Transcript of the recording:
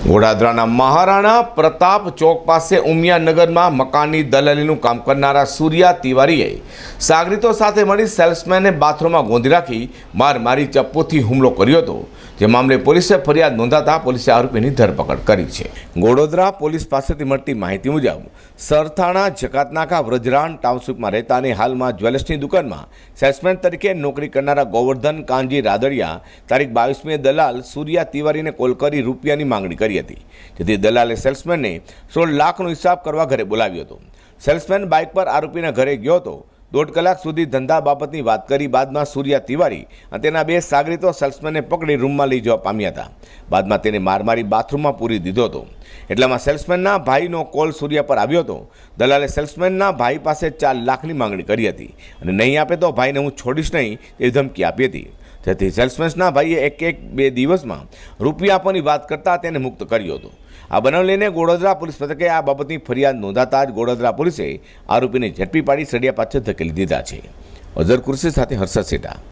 વડોદરાના મહારાણા પ્રતાપ ચોક પાસે ઉમિયાનગરમાં મકાનની દલાલીનું કામ કરનારા સૂર્યા તિવારીએ સાગરીતો સાથે મળી સેલ્સમેનને બાથરૂમમાં ગોંધી રાખી માર મારી ચપ્પુથી હુમલો કર્યો હતો. જે મામલે પોલીસે ફરિયાદ નોંધાતા પોલીસે આરોપીની ધરપકડ કરી છે. ગોડોદરા પોલીસ પાસેથી મળતી માહિતી મુજબ સરથાણા જકાતનાકા વ્રજરાન ટાઉનશીપમાં રહેતા અને હાલમાં જ્વેલર્સની દુકાનમાં સેલ્સમેન તરીકે નોકરી કરનારા ગોવર્ધન કાનજી રાદડિયા તારીખ બાવીસમીએ દલાલ સૂર્યા તિવારીને કોલ કરી રૂપિયાની માંગણી કરી હતી. જેથી દલાલે સેલ્સમેનને સોળ લાખનો હિસાબ કરવા ઘરે બોલાવ્યો હતો. સેલ્સમેન બાઇક પર આરોપીના ઘરે ગયો હતો. દોઢ કલાક સુધી ધંધા બાબતની વાત કરી બાદમાં સૂર્યા તિવારી અને તેના બે સાગરીતો સેલ્સમેનને પકડી રૂમમાં લઈ જવા પામ્યા હતા. બાદમાં તેને મારમારી બાથરૂમમાં પૂરી દીધો હતો. એટલામાં સેલ્સમેનના ભાઈનો કોલ સૂર્યા પર આવ્યો હતો. દલાલે સેલ્સમેનના ભાઈ પાસે ચાર લાખની માંગણી કરી હતી અને નહીં આપે તો ભાઈને હું છોડીશ નહીં તેવી ધમકી આપી હતી. જેથી સેલ્સમેન્સના ભાઈએ એક એક બે દિવસમાં રૂપિયા આપવાની વાત કરતાં તેને મુક્ત કર્યો હતો. આ બનાવ લઈને ગોડોદરા પોલીસ મથકે આ બાબતની ફરિયાદ નોંધાતા જ ગોડોદરા પોલીસે આરોપીને ઝડપી પાડી સળિયા પાછળ ધકેલી દીધા છે. અઝર કુર્સી સાથે હર્ષદ સેટા.